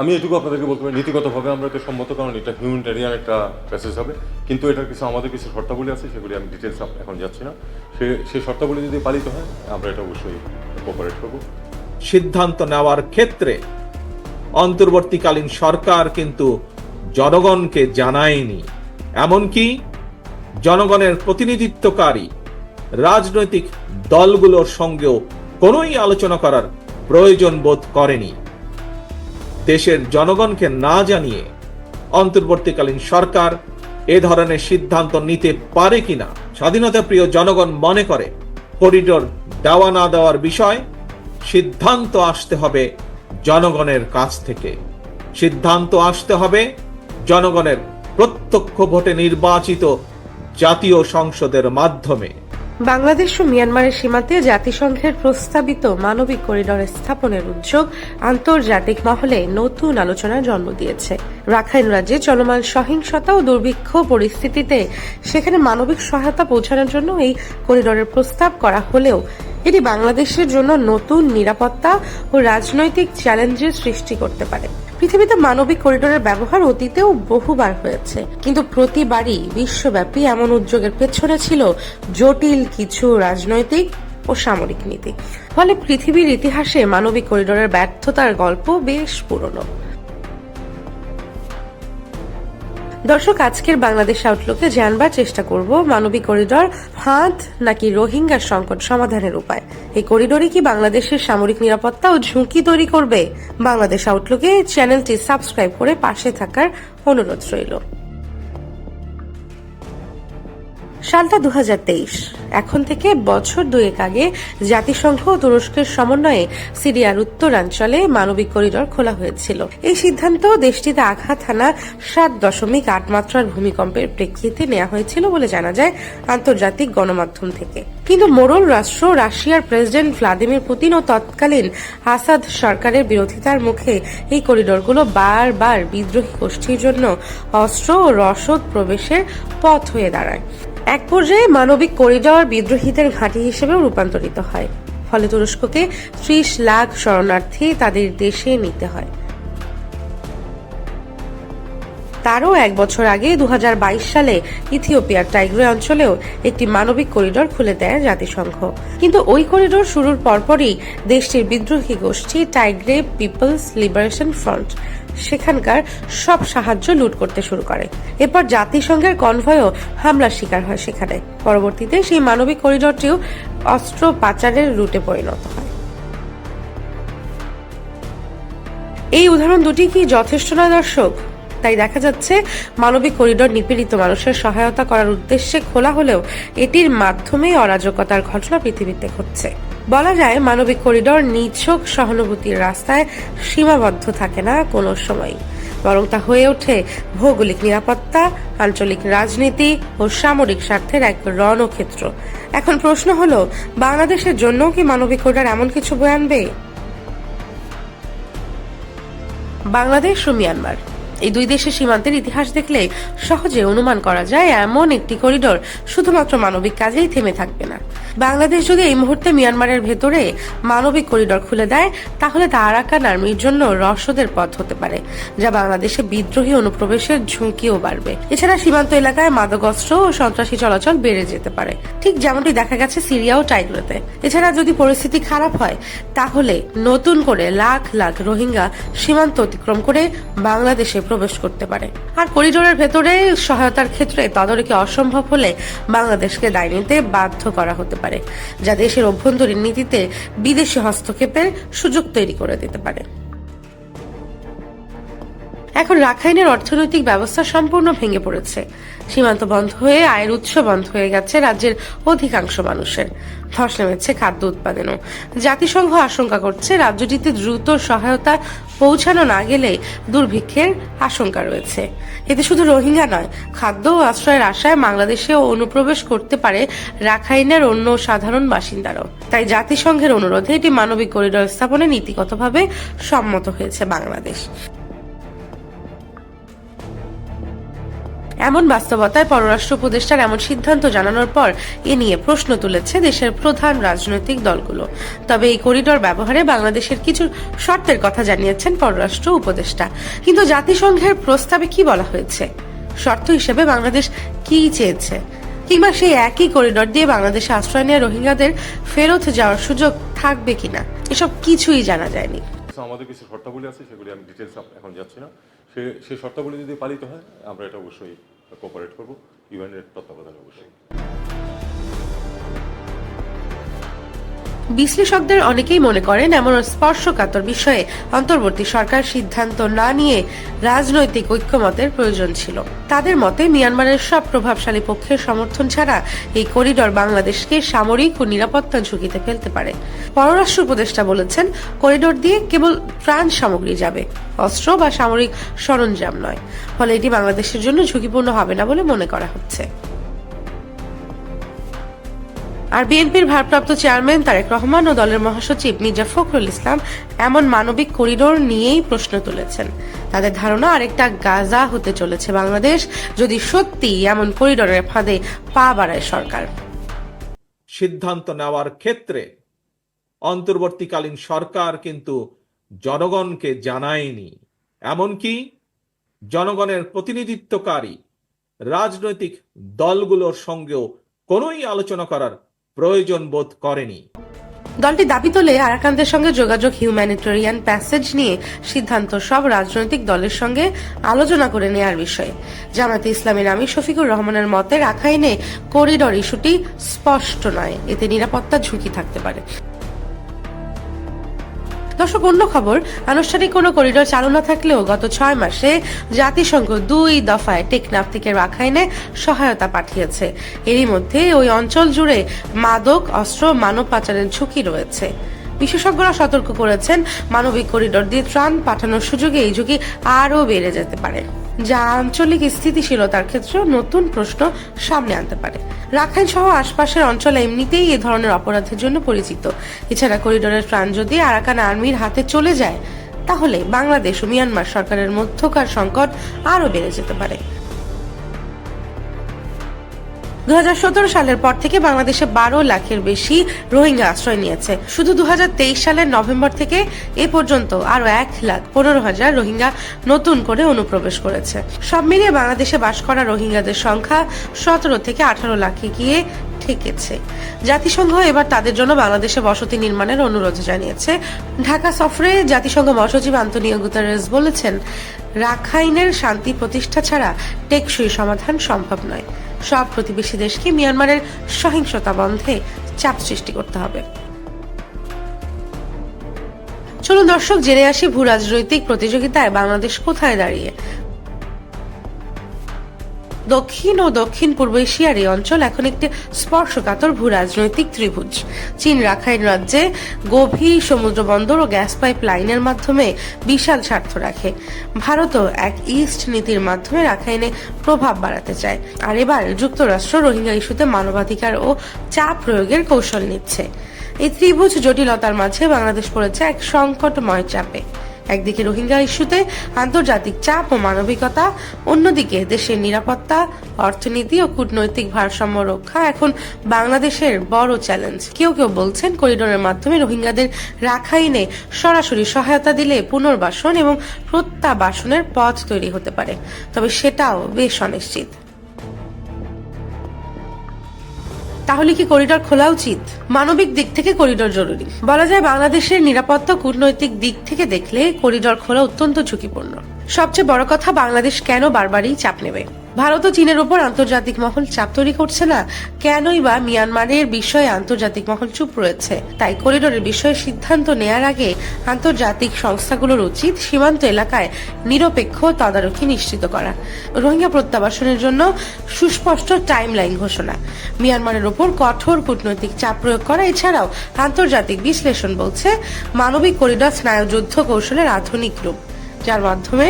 আমি এটুকু আপনাদেরকে বলতে পারি, নীতিগতভাবে আমরা এটা সম্মত, কারণ এটা হিউম্যানিটেরিয়ান একটা প্যাসেজ হবে। কিন্তু এটার কিছু আমাদের কিছু শর্তাবলী আছে, সেগুলি আমি ডিটেলস এখন যাচ্ছি না। সে সেই শর্তাবলী যদি পালিত হয়, আমরা এটা অবশ্যই কোপারেট করব। সিদ্ধান্ত নেওয়ার ক্ষেত্রে অন্তর্বর্তীকালীন সরকার কিন্তু জনগণকে জানায়নি। এমনকি জনগণের প্রতিনিধিত্বকারী রাজনৈতিক দলগুলোর সঙ্গেও কোনোই আলোচনা করার প্রয়োজন বোধ করেনি। দেশের জনগণকে না জানিয়ে অন্তর্বর্তীকালীন সরকার এ ধরনের সিদ্ধান্ত নিতে পারে কিনা, স্বাধীনতা প্রিয় জনগণ মনে করে, করিডোর দেওয়া না দেওয়ার বিষয়, সিদ্ধান্ত আসতে হবে জনগণের কাছ থেকে। সিদ্ধান্ত আসতে হবে জনগণের প্রত্যক্ষ ভোটে নির্বাচিত জাতীয় সংসদের মাধ্যমে। বাংলাদেশ ও মিয়ানমারের সীমান্তে জাতিসংঘের প্রস্তাবিত মানবিক করিডর স্থাপনের উদ্যোগ আন্তর্জাতিক মহলে নতুন আলোচনার জন্ম দিয়েছে। রাখাইন রাজ্যে চলমান সহিংসতা ও দুর্ভিক্ষ পরিস্থিতিতে সেখানে মানবিক সহায়তা পৌঁছানোর জন্য এই করিডরের প্রস্তাব করা হলেও এটি বাংলাদেশের জন্য নতুন নিরাপত্তা ও রাজনৈতিক চ্যালেঞ্জের সৃষ্টি করতে পারে। পৃথিবীতে মানবিক করিডোরের ব্যবহার অতীতেও বহুবার হয়েছে, কিন্তু প্রতিবারই বিশ্বব্যাপী এমন উদ্যোগের পেছনে ছিল জটিল কিছু রাজনৈতিক ও সামরিক নীতি। ফলে পৃথিবীর ইতিহাসে মানবিক করিডোরের ব্যর্থতার গল্প বেশ পুরনো। দর্শক, আজকের বাংলাদেশ আউটলুকে জানবার চেষ্টা করব মানবিক করিডর ফাঁদ নাকি রোহিঙ্গার সংকট সমাধানের উপায়? এই করিডোরে কি বাংলাদেশের সামরিক নিরাপত্তা ও ঝুঁকি তৈরি করবে? বাংলাদেশ আউটলুকে চ্যানেলটি সাবস্ক্রাইব করে পাশে থাকার অনুরোধ রইল। সালটা দু হাজার তেইশ। এখন থেকে বছর দুয়েক আগে জাতিসংঘ ও তুরস্কের সমন্বয়ে সিরিয়ার উত্তরাঞ্চলে মানবিক করিডর খোলা হয়েছিল। এই সিদ্ধান্ত দেশটিতে আঘাত হানা সাত দশমিক আট মাত্রার ভূমিকম্পের প্রেক্ষিতে নেওয়া হয়েছিল বলে জানা যায় আন্তর্জাতিক গণমাধ্যম থেকে। কিন্তু মোরল রাষ্ট্র রাশিয়ার প্রেসিডেন্ট ভ্লাদিমির পুতিন ও তৎকালীন আসাদ সরকারের বিরোধিতার মুখে এই করিডোরগুলো বারবার বিদ্রোহী গোষ্ঠীর জন্য অস্ত্র ও রসদ প্রবেশের পথ হয়ে দাঁড়ায়। এক পর্যায়ে মানবিক করিডর বিদ্রোহীদের ঘাঁটি হিসেবেও রূপান্তরিত হয়। ফলে তুরস্ককে ত্রিশ লাখ শরণার্থী তাদের দেশে নিতে হয়। তারও এক বছর আগে দু হাজার বাইশ সালে ইথিওপিয়ার টাইগ্রে অঞ্চলেও একটি মানবিক করিডোর খুলে দেয় জাতিসংঘ। কিন্তু ওই করিডোর শুরুর পরপরই দেশটির বিদ্রোহী গোষ্ঠী টাইগ্রে পিপলস লিবারেশন ফ্রন্ট সেখানকার সব সাহায্য লুট করতে শুরু করে। এরপর জাতিসংঘের কনভয়ও হামলার শিকার হয় সেখানে। পরবর্তীতে সেই মানবিক করিডোরটিও অস্ত্র পাচারের রুটে পরিণত হয়। এই উদাহরণ দুটি কি যথেষ্ট নয় দর্শক? তাই দেখা যাচ্ছে মানবিক করিডোর নিপীড়িত মানুষের সহায়তা করার উদ্দেশ্যে খোলা হলেও এটির মাধ্যমে অরাজকতার ঘটনা পৃথিবীতে ঘটছে। বলা যায়, মানবিক করিডোর নিছক সহানুভূতির রাস্তায় সীমাবদ্ধ থাকে না কোনো সময় বরং তা হয়ে ওঠে ভৌগোলিক নিরাপত্তা, আঞ্চলিক রাজনীতি ও সামরিক স্বার্থের এক রণক্ষেত্র। এখন প্রশ্ন হলো, বাংলাদেশের জন্য কি মানবিক করিডোর এমন কিছু বয়ে আনবে? বাংলাদেশ ও মিয়ানমার। এই দুই দেশের সীমান্তের ইতিহাস দেখলে সহজে অনুমান করা যায়, এমন একটি করিডোর শুধুমাত্র মানবিক কাজেই থেমে থাকবে না। বাংলাদেশ যদি এই মুহূর্তে মিয়ানমারের ভেতরে মানবিক করিডোর খুলে দেয়, তাহলে তা আরাকান আর্মির জন্য রসদের পথ হতে পারে, যা বাংলাদেশে বিদ্রোহী অনুপ্রবেশের ঝুঁকিও বাড়বে। এছাড়া সীমান্ত এলাকায় মাদকাস্ত্র ও সন্ত্রাসী চলাচল বেড়ে যেতে পারে। ঠিক যেমনটি দেখা গেছে সিরিয়া ও টাইগ্রোতে। এছাড়া যদি পরিস্থিতি খারাপ হয়, তাহলে নতুন করে লাখ লাখ রোহিঙ্গা সীমান্ত অতিক্রম করে বাংলাদেশে প্রবেশ করতে পারে। আর করিডোরের ভেতরে সহায়তার ক্ষেত্রে তদারকি অসম্ভব হলে বাংলাদেশকে দায় নিতে বাধ্য করা হতে পারে। যা দেশের অভ্যন্তরীণ নীতিতে বিদেশি হস্তক্ষেপের সুযোগ তৈরি করে দিতে পারে। এখন রাখাইনের অর্থনৈতিক ব্যবস্থা সম্পূর্ণ ভেঙে পড়েছে। সীমান্ত বন্ধ হয়ে, আয়ের উৎস বন্ধ হয়ে গেছে রাজ্যের অধিকাংশ মানুষের। ধস নেমেছে খাদ্য উৎপাদনও। জাতিসংঘ আশঙ্কা করছে রাজ্যটিতে দ্রুত সহায়তা পৌঁছানো না গেলে দুর্ভিক্ষের আশঙ্কা রয়েছে। এতে শুধু রোহিঙ্গা নয়, খাদ্য ও আশ্রয়ের আশায় বাংলাদেশেও অনুপ্রবেশ করতে পারে রাখাইনের অন্য সাধারণ বাসিন্দারাও। তাই জাতিসংঘের অনুরোধে এটি মানবিক করিডোর স্থাপনে নীতিগতভাবে সম্মত হয়েছে বাংলাদেশ। এমন বাস্তবতায় পররাষ্ট্র উপদেষ্টার এমন সিদ্ধান্ত জানানোর পর এ নিয়ে প্রশ্ন তুলেছে দেশের প্রধান রাজনৈতিক দলগুলো। তবে এই করিডর ব্যবহারে বাংলাদেশের কিছু শর্তের কথা জানিয়েছেন পররাষ্ট্র উপদেষ্টা। কিন্তু জাতিসংঘের প্রস্তাবে কি বলা হয়েছে? শর্ত হিসেবে বাংলাদেশ কি চেয়েছে? কিংবা সেই একই করিডর দিয়ে বাংলাদেশে আশ্রয় নেওয়া রোহিঙ্গাদের ফেরত যাওয়ার সুযোগ থাকবে কিনা? এসব কিছুই জানা যায়নি। আমাদের কিছু শর্তাবলী আছে, সেগুলি আমি ডিটেলস এখন যাচ্ছি না। সে সেই শর্তাবলী যদি পালিত হয়, আমরা এটা অবশ্যই কোঅপারেট করব ইউএনের তত্ত্বাবধানে অবশ্যই বিশ্লেষকদের অনেকেই মনে করেন, এমন স্পর্শকাতর বিষয়ে অন্তর্বর্তী সরকার সিদ্ধান্ত না নিয়ে রাজনৈতিক ঐক্যমতের প্রয়োজন ছিল। তাদের মতে, মিয়ানমারের সব প্রভাবশালী পক্ষের সমর্থন ছাড়া এই করিডর বাংলাদেশকে সামরিক ও নিরাপত্তা ঝুঁকিতে ফেলতে পারে। পররাষ্ট্র উপদেষ্টা বলেছেন, করিডোর দিয়ে কেবল ত্রাণ সামগ্রী যাবে, অস্ত্র বা সামরিক সরঞ্জাম নয়। ফলে এটি বাংলাদেশের জন্য ঝুঁকিপূর্ণ হবে না বলে মনে করা হচ্ছে। আর বিএনপির ভারপ্রাপ্ত চেয়ারম্যান তারেক রহমান ও দলের মহাসচিব মির্জা ফখরুল ইসলাম এমন মানবিক করিডোর নিয়েই প্রশ্ন তুলেছেন। তাদের ধারণা আরেকটা গাজা হতে চলেছে বাংলাদেশ যদি সত্যি এমন করিডোরের ফাঁদে পা বাড়ায় সরকার। সিদ্ধান্ত নেওয়ার ক্ষেত্রে অন্তর্বর্তীকালীন সরকার কিন্তু জনগণকে জানায়নি। এমনকি জনগণের প্রতিনিধিত্বকারী রাজনৈতিক দলগুলোর সঙ্গেও কোনোই আলোচনা করার প্রয়োজন বোধ করেনি। দলটি দাবি তোলে, আরাকানদের সঙ্গে যোগাযোগ হিউম্যানিটেরিয়ান প্যাসেজ নিয়ে সিদ্ধান্ত সব রাজনৈতিক দলের সঙ্গে আলোচনা করে নেয়ার বিষয়ে। জামাতে ইসলামের আমি শফিকুর রহমানের মতে, রাখাইনে করিডর ইস্যুটি স্পষ্ট নয়। এতে নিরাপত্তা ঝুঁকি থাকতে পারে। দর্শক, অন্য খবর, আনুষ্ঠানিক কোনো করিডোর চালু না থাকলেও গত ছয় মাসে জাতিসংঘ দুই দফায় টেকনাফ থেকে রাখাইনে সহায়তা পাঠিয়েছে। এরই মধ্যে ওই অঞ্চল জুড়ে মাদক, অস্ত্র, মানব পাচারের ঝুঁকি রয়েছে। বিশেষজ্ঞরা সতর্ক করেছেন, মানবিক করিডোর দিয়ে ত্রাণ পাঠানোর সুযোগে এই ঝুঁকি আরও বেড়ে যেতে পারে। যা আঞ্চলিক স্থিতিশীলতার ক্ষেত্রে নতুন প্রশ্ন সামনে আনতে পারে। রাখাইন সহ আশপাশের অঞ্চল এমনিতেই এ ধরনের অপরাধের জন্য পরিচিত। এছাড়া করিডোরের প্রাণ যদি আরাকান আর্মির হাতে চলে যায়, তাহলে বাংলাদেশ ও মিয়ানমার সরকারের মধ্যকার সংকট আরও বেড়ে যেতে পারে। দু হাজার সতেরো সালের পর থেকে বাংলাদেশে বারো লাখের বেশি রোহিঙ্গা আশ্রয় নিয়েছে। শুধু দু হাজার তেইশ সালের নভেম্বর থেকে এ পর্যন্ত আরও এক লাখ পনেরো হাজার রোহিঙ্গা নতুন করে অনুপ্রবেশ করেছে। সব মিলিয়ে বাংলাদেশে বাস করা রোহিঙ্গাদের সংখ্যা সতেরো থেকে আঠারো লাখে গিয়ে ঠেকেছে। জাতিসংঘ এবার তাদের জন্য বাংলাদেশে বসতি নির্মাণের অনুরোধ জানিয়েছে। ঢাকা সফরে জাতিসংঘ মহাসচিব আন্তনিও গুতারেস বলেছেন রাখাইনের শান্তি প্রতিষ্ঠা ছাড়া টেকসই সমাধান সম্ভব নয়। সব প্রতিবেশী দেশকে মিয়ানমারের সহিংসতা বন্ধে চাপ সৃষ্টি করতে হবে। চলুন দর্শক, জেনে আসি ভূ রাজনৈতিক প্রতিযোগিতায় বাংলাদেশ কোথায় দাঁড়িয়ে। দক্ষিণ ও দক্ষিণ পূর্ব এশিয়ার এই অঞ্চল এখন একটি স্পর্শকাতর ভূ রাজনৈতিক ত্রিভুজ। চীন রাখাইন রাজ্যে গভীর সমুদ্র বন্দর ও গ্যাস পাইপ লাইনের মাধ্যমে বিশাল স্বার্থ রাখে। ভারতও এক ইস্ট নীতির মাধ্যমে রাখাইনে প্রভাব বাড়াতে চায়। আর এবার যুক্তরাষ্ট্র রোহিঙ্গা ইস্যুতে মানবাধিকার ও চাপ প্রয়োগের কৌশল নিচ্ছে। এই ত্রিভুজ জটিলতার মাঝে বাংলাদেশ পড়েছে এক সংকটময় চাপে। একদিকে রোহিঙ্গা ইস্যুতে আন্তর্জাতিক চাপ ও মানবিকতা, অন্যদিকে দেশের নিরাপত্তা, অর্থনীতি ও কূটনৈতিক ভারসাম্য রক্ষা এখন বাংলাদেশের বড় চ্যালেঞ্জ। কেউ কেউ বলছেন করিডোরের মাধ্যমে রোহিঙ্গাদের রাখাইনে সরাসরি সহায়তা দিলে পুনর্বাসন এবং প্রত্যাবাসনের পথ তৈরি হতে পারে। তবে সেটাও বেশ অনিশ্চিত। তাহলে কি করিডর খোলা উচিত? মানবিক দিক থেকে করিডর জরুরি। বলা যায় বাংলাদেশের নিরাপত্তা কূটনৈতিক দিক থেকে দেখলে করিডর খোলা অত্যন্ত ঝুঁকিপূর্ণ। সবচেয়ে বড় কথা বাংলাদেশ কেন বারবারই চাপ নেবে? ভারত ও চীনের উপর আন্তর্জাতিক মহল চাপ তৈরি করছে না? কেনই বা মিয়ানমারের বিষয়ে আন্তর্জাতিক মহল চুপ রয়েছে? তাই করিডোরের বিষয়ে সিদ্ধান্ত নেয়ার আগে আন্তর্জাতিক সংস্থাগুলোর উচিত সীমান্ত এলাকায় নিরপেক্ষ তদারকি নিশ্চিত করা। রোহিঙ্গা প্রত্যাবাসনের জন্য সুস্পষ্ট টাইমলাইন ঘোষণা। মিয়ানমারের উপর কঠোর কূটনৈতিক চাপ প্রয়োগ করা, এছাড়াও আন্তর্জাতিক বিশ্লেষণ বলছে, মানবিক করিডোর স্নায়ুযুদ্ধ কৌশলের আধুনিক রূপ। যার মাধ্যমে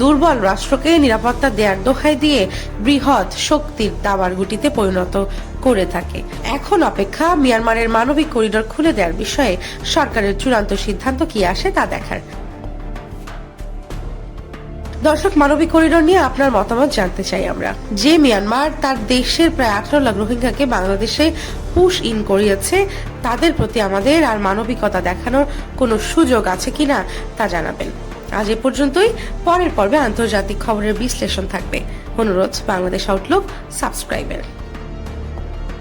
দুর্বল রাষ্ট্রকে নিরাপত্তা দেয়ার দোহাই দিয়ে বৃহৎ শক্তির দাবার গুটিতে পরিণত করে থাকে। এখন অপেক্ষা মিয়ানমারের মানবিক করিডোর খুলে দেওয়ার বিষয়ে সরকারের চূড়ান্ত সিদ্ধান্ত কি আসে তা দেখার। দর্শক, মানবিক করিডোর নিয়ে আপনার মতামত জানতে চাই আমরা। যে মিয়ানমার তার দেশের প্রায় আঠারো লাখ রোহিঙ্গাকে বাংলাদেশে পুশ ইন করিয়েছে, তাদের প্রতি আমাদের আর মানবিকতা দেখানোর কোনো সুযোগ আছে কিনা তা জানাবেন। আজ এ পর্যন্তই। পরের পর্বে আন্তর্জাতিক খবরের বিশ্লেষণ থাকবে। অনুরোধ বাংলাদেশ আউটলুক সাবস্ক্রাইবের